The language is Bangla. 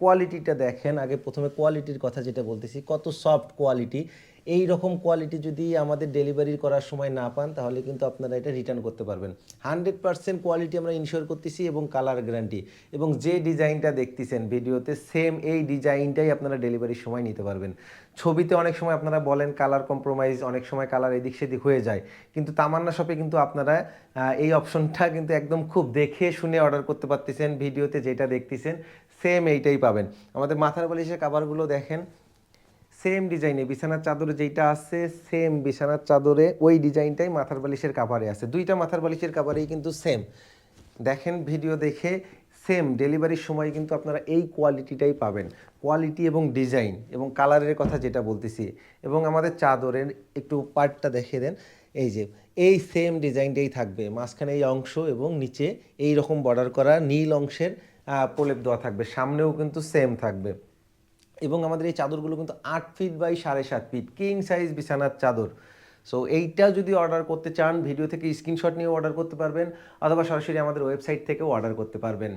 কোয়ালিটিটা দেখেন। আগে প্রথমে কোয়ালিটির কথা যেটা বলতেছি কত সফট কোয়ালিটি এই রকম কোয়ালিটি যদি আমাদের ডেলিভারি করার সময় না পান, তাহলে কিন্তু আপনারা এটা রিটার্ন করতে পারবেন। হান্ড্রেড পার্সেন্ট কোয়ালিটি আমরা ইনশিওর করতেছি এবং কালার গ্যারান্টি এবং যে ডিজাইনটা দেখতেছেন ভিডিওতে সেম এই ডিজাইনটাই আপনারা ডেলিভারির সময় নিতে পারবেন। ছবিতে অনেক সময় আপনারা বলেন কালার কম্প্রোমাইজ অনেক সময় কালার এদিক সেদিক হয়ে যায়। কিন্তু তামান্না শপে কিন্তু আপনারা এই অপশনটা কিন্তু একদম খুব দেখে শুনে অর্ডার করতে পারতেছেন, ভিডিওতে যেটা দেখতেছেন সেম এইটাই পাবেন। আমাদের মাথার বালিশের কাভারগুলো দেখেন। সেম ডিজাইনে বিছানার চাদরে যেটা আছে সেম বিছানার চাদরে ওই ডিজাইনটাই মাথার বালিশের কাভারে আছে। দুইটা মাথার বালিশের কাভারেই কিন্তু সেম দেখেন ভিডিও দেখে সেম ডেলিভারির সময় কিন্তু আপনারা এই কোয়ালিটিটাই পাবেন। কোয়ালিটি এবং ডিজাইন এবং কালারের কথা যেটা বলতেছি। এবং আমাদের চাদরের একটু পার্টটা দেখিয়ে দেন। এই যে, এই সেম ডিজাইনটাই থাকবে। মাঝখানে এই অংশ এবং নিচে এই রকম বর্ডার করা নীল অংশের প্রলেপ দেওয়া থাকবে। সামনেও কিন্তু সেম থাকবে। এবং আমাদের এই চাদরগুলো কিন্তু আট ফিট বাই সাড়ে সাত ফিট কিং সাইজ বিছানার চাদর। সো এইটা যদি অর্ডার করতে চান ভিডিও থেকে স্ক্রিনশট নিয়ে অর্ডার করতে পারবেন, অথবা সরাসরি আমাদের ওয়েবসাইট থেকেও অর্ডার করতে পারবেন।